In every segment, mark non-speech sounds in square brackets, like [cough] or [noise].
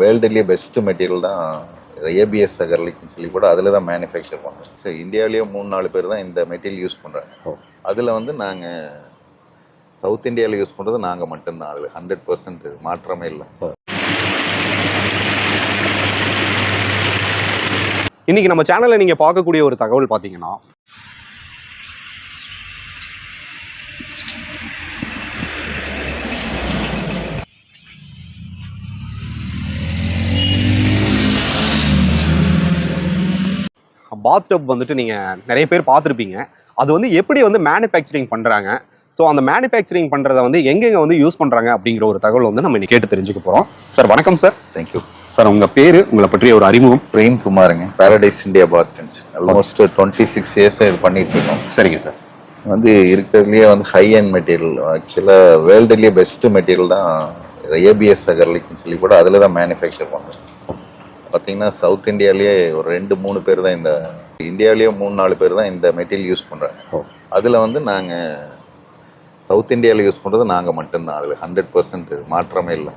வேர்ல்டுலேயே best material தான் ABS அகர்லிக்னு சொல்லி கூட அதில் தான் மேனுஃபேக்சர் பண்ணுறோம் ஸோ இந்தியாவிலேயே மூணு நாலு பேர் தான் இந்த மெட்டீரியல் யூஸ் பண்ணுறாங்க. அதில் வந்து நாங்கள் சவுத் இந்தியாவில் யூஸ் பண்ணுறது நாங்கள் மட்டும்தான். அதில் ஹண்ட்ரட் பர்சன்ட் மாற்றமே இல்லை. இன்னைக்கு நம்ம சேனல்ல நீங்க பார்க்கக்கூடிய ஒரு தகவல் பாத்தீங்கன்னா பாத் டப் வந்துட்டு நீங்க நிறைய பேர் பார்த்துருப்பீங்க. அது வந்து எப்படி வந்து மேனுஃபேக்சரிங் பண்றாங்க? ஸோ அந்த மேனுஃபேக்சரிங் பண்றத வந்து எங்கெங்க வந்து யூஸ் பண்றாங்க அப்படிங்கிற ஒரு தகவல் வந்து நம்ம இன்னைக்கு கேட்டு தெரிஞ்சுக்க போறோம். சார் வணக்கம் சார் தேங்க்யூ சார் உங்க பேரு உங்களை பற்றிய ஒரு அறிமுகம். பிரேம் குமாருங்க. பாரடைஸ் இந்தியா பாத்டன்ஸ் ஆல்மோஸ்ட் டுவெண்ட்டி சிக்ஸ் இயர்ஸாக இது பண்ணிட்டு இருக்கோம். சரிங்க சார் வந்து இருக்கிறதுலேயே வந்து ஹை அண்ட் மெட்டீரியல் ஆக்சுவலாக வேர்ல்டுலேயே பெஸ்ட் மெட்டீரியல் தான். ஏபிஎஸ் அகர்லிக்னு சொல்லி கூட அதில் தான் மேனுஃபேக்சர் பண்ணுறோம் பார்த்தீங்கன்னா சவுத் இந்தியாவிலேயே ஒரு ரெண்டு மூணு பேர் தான் இந்த இந்தியாவிலேயே மூணு நாலு பேர் தான் இந்த மெட்டீரியல் யூஸ் பண்ணுறாங்க. அதில் வந்து நாங்கள் சவுத் இந்தியாவில் யூஸ் பண்ணுறது நாங்கள் மட்டும்தான். அதில் ஹண்ட்ரட் பர்சன்ட் மாற்றமே இல்லை.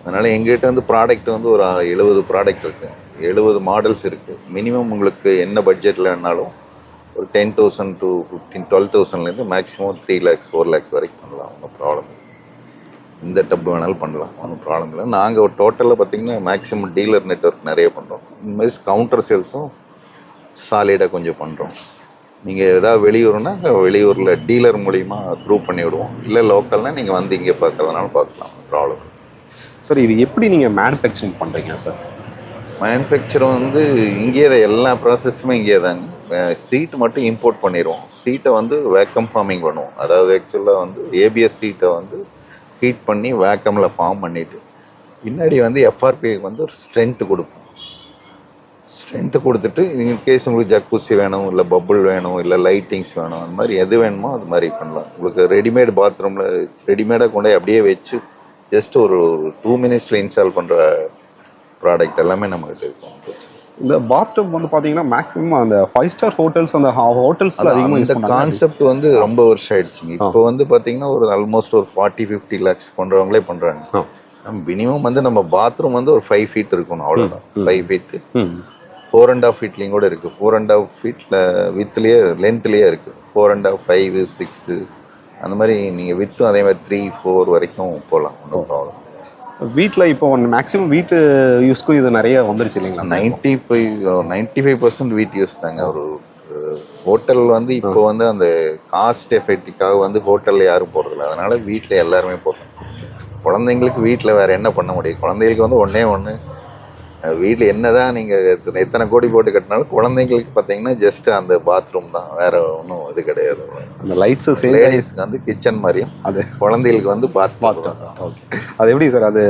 அதனால எங்ககிட்ட வந்து ப்ராடக்ட் வந்து ஒரு எழுபது ப்ராடக்ட் இருக்கு. எழுபது மாடல்ஸ் இருக்கு. மினிமம் உங்களுக்கு என்ன பட்ஜெட்லனாலும் ஒரு ten thousand to fifteen twelve தௌசண்ட்லேருந்து maximum three lakhs four lakhs வரைக்கும் பண்ணலாம். ஒன்றும் ப்ராப்ளம் இந்த டப் வேணாலும் பண்ணலாம் ஒன்றும் ப்ராப்ளம் இல்லை. நாங்கள் ஒரு டோட்டலில் பார்த்தீங்கன்னா மேக்ஸிமம் டீலர் நெட்வொர்க் நிறைய பண்ணுறோம் இந்த மாதிரி கவுண்டர் சேல்ஸும் சாலிடாக கொஞ்சம் பண்ணுறோம் நீங்கள் ஏதாவது வெளியூர்னா வெளியூரில் டீலர் மூலிமா த்ரூ பண்ணி விடுவோம். இல்லை லோக்கல்னால் நீங்கள் வந்து இங்கே பார்க்கறதுனாலும் பார்க்கலாம். ப்ராப்ளம் சார் இது எப்படி நீங்க மேனுஃபேக்சரிங் பண்றீங்க சார் மேனுஃபேக்சர் வந்து இங்கேயே தான் எல்லா ப்ராசஸுமே இங்கே தாங்க. சீட் மட்டும் இம்போர்ட் பண்ணிடுவோம். சீட்டை வந்து வேக்கம் ஃபார்மிங் பண்ணுவோம். அதாவது ஆக்சுவலாக வந்து ஏபிஎஸ் சீட்டை வந்து ஹீட் பண்ணி வேக்கமில் ஃபார்ம் பண்ணிவிட்டு பின்னாடி வந்து எஃப்ஆர்பிக்கு வந்து ஒரு ஸ்ட்ரென்த்து கொடுப்போம் ஸ்ட்ரென்த்து கொடுத்துட்டு இன்கேஸ் உங்களுக்கு ஜக்கூசி வேணும் இல்லை பப்புள் வேணும் இல்லை லைட்டிங்ஸ் வேணும் அந்த மாதிரி எது வேணுமோ அது மாதிரி பண்ணலாம். உங்களுக்கு ரெடிமேட் பாத்ரூமில் ரெடிமேடாக கொண்டு அப்படியே வச்சு ஜஸ்ட் ஒரு டூ மினிட்ஸில் இன்ஸ்டால் பண்ணுற ப்ராடக்ட் எல்லாமே நம்மகிட்ட இருக்கும். பிரச்சனை இந்த பாத்டப் வந்து பாத்தீங்கன்னா மேக்ஸிமம் அந்த ஃபைவ் ஸ்டார் ஹோட்டல்ஸ் அந்த ஹோட்டல்ஸ்ல அதான் அதிகமா யூஸ் அந்த பண்றாங்க கான்செப்ட் வந்து ரொம்ப வருஷம் ஆயிடுச்சுங்க. இப்போ வந்து பாத்தீங்கன்னா ஒரு ஆல்மோஸ்ட் ஒரு ஃபார்ட்டி ஃபிஃப்டி லேக்ஸ் பண்றவங்களே பண்றாங்க. மினிமம் வந்து நம்ம பாத்ரூம் வந்து ஒரு ஃபைவ் ஃபீட் இருக்கணும் அவ்வளவுதான். ம். ஃபைவ் ஃபீட் ம். ஃபோர் அண்ட் ஆஃப் ஃபீட்லையும் கூட இருக்கு. ஃபோர் அண்ட் ஆஃப் ஃபீட்ல வித்லயே லென்த்லயே இருக்கு. Four and half five six அந்த மாதிரி நீங்க வித்தும் அதே மாதிரி த்ரீ ஃபோர் வரைக்கும் போகலாம். ஒன்றும் ப்ராப்ளம் வீட்ல இப்போ மேக்ஸிமம் வீட்டு யூஸ்க்கும் இது நிறைய வந்துருச்சு இல்லைங்களா sir? Ninety five ninety five percent வீட் யூஸ் தாங்க. ஒரு ஹோட்டல் வந்து இப்போ வந்து அந்த காஸ்ட் எஃபெக்டிக்காக வந்து ஹோட்டல்ல யாரும் போறதில்ல. அதனால வீட்டில் எல்லாருமே போடுறாங்க குழந்தைங்களுக்கு வீட்டில் வேற என்ன பண்ண முடியும்? குழந்தைங்களுக்கு வந்து ஒண்ணே ஒன்று வீட்டில் என்னதான் நீங்க எத்தனை- எத்தனை கோடி போட்டு கட்டினாலும் குழந்தைங்களுக்கு பார்த்தீங்கன்னா ஜஸ்ட் அந்த பாத்ரூம் தான். வேற ஒன்றும் இது கிடையாது. அந்த லைட்ஸ் லேடிஸ்க்கு வந்து கிச்சன் மாதிரியும் அது குழந்தைகளுக்கு வந்து பாத் பாத்ரூம் ஓகே அது எப்படி சார் அது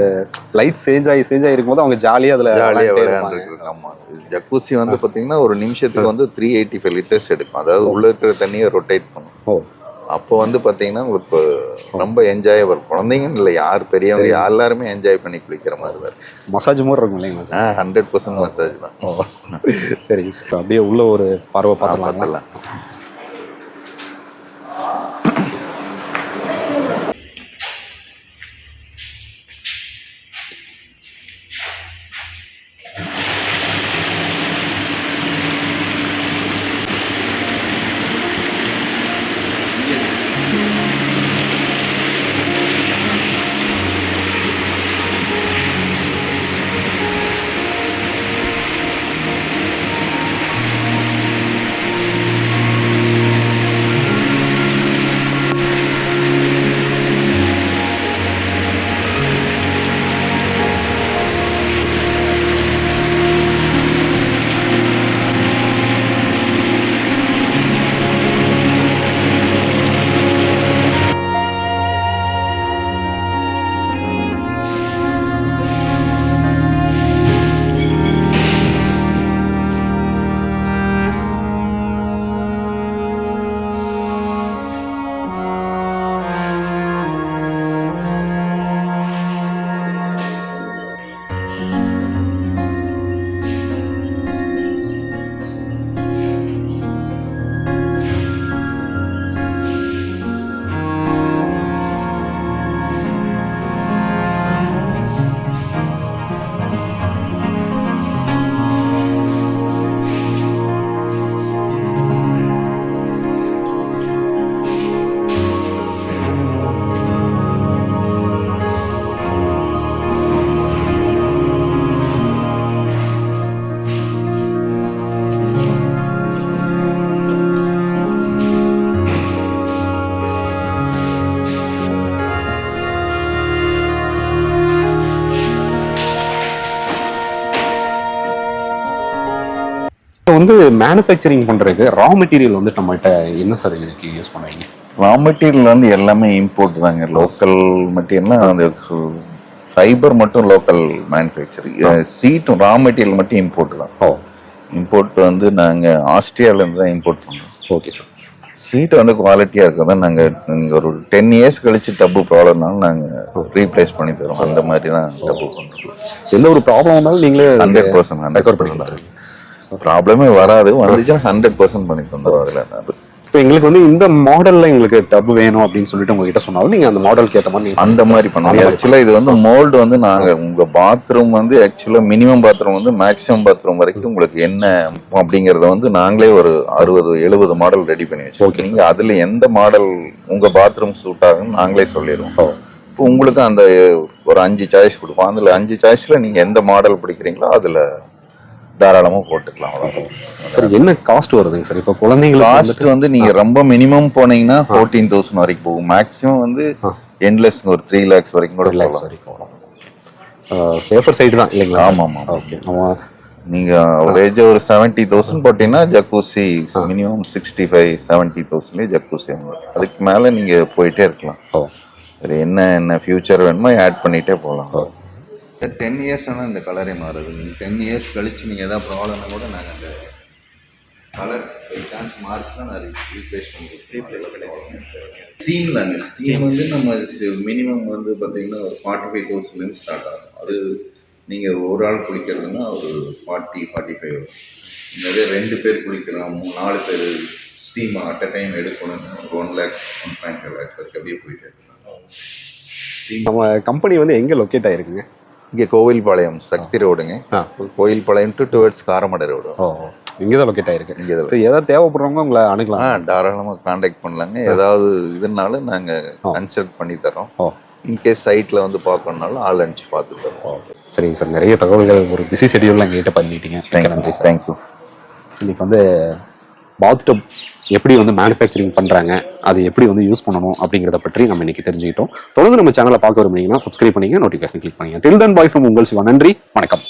லைட் சேஞ்ச் ஆகி சேஞ்ச் ஆகி இருக்கும்போது அவங்க ஜாலியா அதுல ஜாலியாக. விளையாண்டுருக்கு ஆமா. ஜக்கூசி வந்து பாத்தீங்கன்னா ஒரு நிமிஷத்துக்கு வந்து த்ரீ எயிட்டி ஃபைவ் லிட்டர்ஸ் எடுக்கும். அதாவது உள்ள இருக்கிற தண்ணியை ரொட்டேட் பண்ணும். ஓ. அப்போ வந்து பாத்தீங்கன்னா உங்களுக்கு ரொம்ப என்ஜாயபிள் குழந்தைங்கன்னு இல்லை யார் பெரியவங்க எல்லாருமே என்ஜாய் பண்ணி குளிக்கிற மாதிரி தான் மசாஜ் மாதிரி இருக்கும் இல்லைங்களா சார்? ஹண்ட்ரட் பர்சன்ட் மசாஜ் தான். [laughs] சார். அப்படியே உள்ள ஒரு பார்வை பார்த்துலாம் இப்போ வந்து மேனுஃபேக்சரிங் பண்றதுக்கு ரா மெட்டீரியல் வந்து நம்மகிட்ட என்ன சார் இதுக்கு யூஸ் பண்ணுவீங்க? ரா மெட்டீரியல் வந்து எல்லாமே இம்போர்ட் தாங்க. லோக்கல் மெட்டீரியல்னா அந்த ஃபைபர் மட்டும் லோக்கல் மேனுஃபேக்சரிங் சீட்டும் ரா மெட்டீரியல் மட்டும் இம்போர்ட் தான். ஓ. இம்போர்ட் வந்து நாங்கள் ஆஸ்திரேலியாவிலேருந்து தான் இம்போர்ட் பண்ணுறோம் ஓகே சார் சீட் வந்து குவாலிட்டியாக இருக்கிறதா நாங்கள் நீங்கள் ஒரு டென் இயர்ஸ் கழிச்சு டப்பு ப்ராப்ளம்னாலும் நாங்கள் ரீப்ளேஸ் பண்ணி தரோம் அந்த மாதிரி தான் டப்பு பண்ணுறோம் எந்த ஒரு ப்ராப்ளம் நீங்களே ஹண்ட்ரட் பர்சன்ட் ரெக்கார்ட் பண்ணி ஹண்ட்ரட் கொடுத்துருவீங்க ப்ராப்ளமே வராது. வந்துச்சுன்னா ஹண்ட்ரட் பர்சன்ட் பண்ணி தந்துடும் அதில். இப்போ எங்களுக்கு வந்து இந்த மாடல்ல எங்களுக்கு டப் வேணும் அப்படின்னு சொல்லிட்டு உங்ககிட்ட சொன்னாலும் நீங்க அந்த மாடலுக்கு ஏற்ற மாதிரி நீங்க அந்த மாதிரி பண்ணுவோம். ஆக்சுவலாக இது வந்து மோல்டு வந்து நாங்கள் உங்கள் பாத்ரூம் வந்து ஆக்சுவலாக மினிமம் பாத்ரூம் வந்து மேக்ஸிமம் பாத்ரூம் வரைக்கும் உங்களுக்கு என்ன அப்படிங்கிறத வந்து நாங்களே ஒரு அறுபது எழுபது மாடல் ரெடி பண்ணி வச்சிருக்கோம். நீங்கள் அதில் எந்த மாடல் உங்கள் பாத்ரூம் சூட் ஆகுன்னு நாங்களே சொல்லிடுவோம் ஓ. இப்போ உங்களுக்கு அந்த ஒரு அஞ்சு சாய்ஸ் கொடுப்போம். அதில் அஞ்சு சாய்ஸில் நீங்கள் எந்த மாடல் பிடிக்கிறீங்களோ அதில் தாராளமாக போட்டுக்கலாம். சார் என்ன காஸ்ட் வருதுங்க சார்? இப்போ குழந்தைங்களுக்கு காஸ்ட் வந்து நீங்க ரொம்ப மினிமம் போனீங்கன்னா ஃபோர்டீன் தௌசண்ட் வரைக்கும் போகும். மேக்ஸிமம் வந்து. என்லெஸ் ஒரு த்ரீ லேக்ஸ் வரைக்கும் கூட லேக்ஸ் போகலாம். வரைக்கும் சேஃபர் சைடு தான் இல்லைங்களா? ஆமா ஆமா ஓகே நம்ம நீங்க ஏஜ் ஒரு செவன்ட்டி தௌசண்ட் போட்டீங்கன்னா jacuzzi minimum sixty five seventy தௌசண்ட்லேயே jacuzzi அதுக்கு மேல நீங்க போயிட்டே இருக்கலாம். வேற என்ன என்ன ஃபியூச்சர் வேணுமோ ஆட் பண்ணிட்டே போகலாம். டென் இயர்ஸ் ஆனால் இந்த கலரே மாறுது. நீங்கள் டென் இயர்ஸ் கழிச்சு நீங்கள் எதாவது ப்ராப்ளம்னா கூட நாங்கள் அந்த கலர் சான்ஸ் மாறிச்சுன்னா நான் ரீப்ளேஸ் பண்ணுவோம் ஸ்டீம் தாங்க. ஸ்டீம் வந்து நம்ம மினிமம் வந்து பார்த்தீங்கன்னா ஒரு ஃபார்ட்டி ஃபைவ் தௌசண்ட்லேருந்து ஸ்டார்ட் ஆகும். அது நீங்கள் ஒரு ஆள் குளிக்கிறதுனா ஒரு ஃபார்ட்டி ஃபார்ட்டி ஃபைவ் வரும். நிறைய ரெண்டு பேர் குளிக்கலாம். மூணு நாலு பேர் ஸ்டீம் அட் அ டைம் எடுக்கணும்னா ஒரு one lakh one point five lakhs வரைக்கும் அப்படியே போயிட்டே இருக்கலாம் நம்ம கம்பெனி வந்து எங்க லொக்கேட் ஆயிருக்குங்க? இங்கே கோவில்பாளையம் சக்தி ரோடுங்க. Koilpalayam to towards Karamadai road. இங்கே தான் லொக்கேட் ஆயிருக்கு. இங்கே ஸோ ஏதாவது தேவைப்படுறவங்க உங்களை அணுகலாம். ஆ தாராளமாக காண்டாக்ட் பண்ணலாங்க. ஏதாவது இதுனாலும் நாங்கள். கன்சல்ட் பண்ணி தரோம் இன்கேஸ் சைட்டில் வந்து பார்க்கணுனாலும் ஆள் அனுப்பிச்சு பார்த்து தரோம் சரிங்க சார் நிறைய தகவல்கள் ஒரு பிஸி ஷெடியூலில் எங்ககிட்ட பண்ணிட்டீங்க. தேங்க்யூ சார் தேங்க்யூ ஸோ இன்னைக்கு வந்து பாத் டப் எப்படி வந்து மேனுஃபேக்சரிங் பண்ணுறாங்க அது எப்படி வந்து யூஸ் பண்ணணும் அப்படிங்கிறத பற்றி நம்ம இன்னைக்கு தெரிஞ்சுக்கிட்டோம். தொடர்ந்து நம்ம சேனலை பார்க்க விரும்புனீங்கன்னா சப்ஸ்கிரைப் பண்ணிங்க நோட்டிஃபிகேஷன் கிளிக் பண்ணிங்க டில் தன் பாய் ஃப்ரம் உங்கள் சிவா. நன்றி வணக்கம்.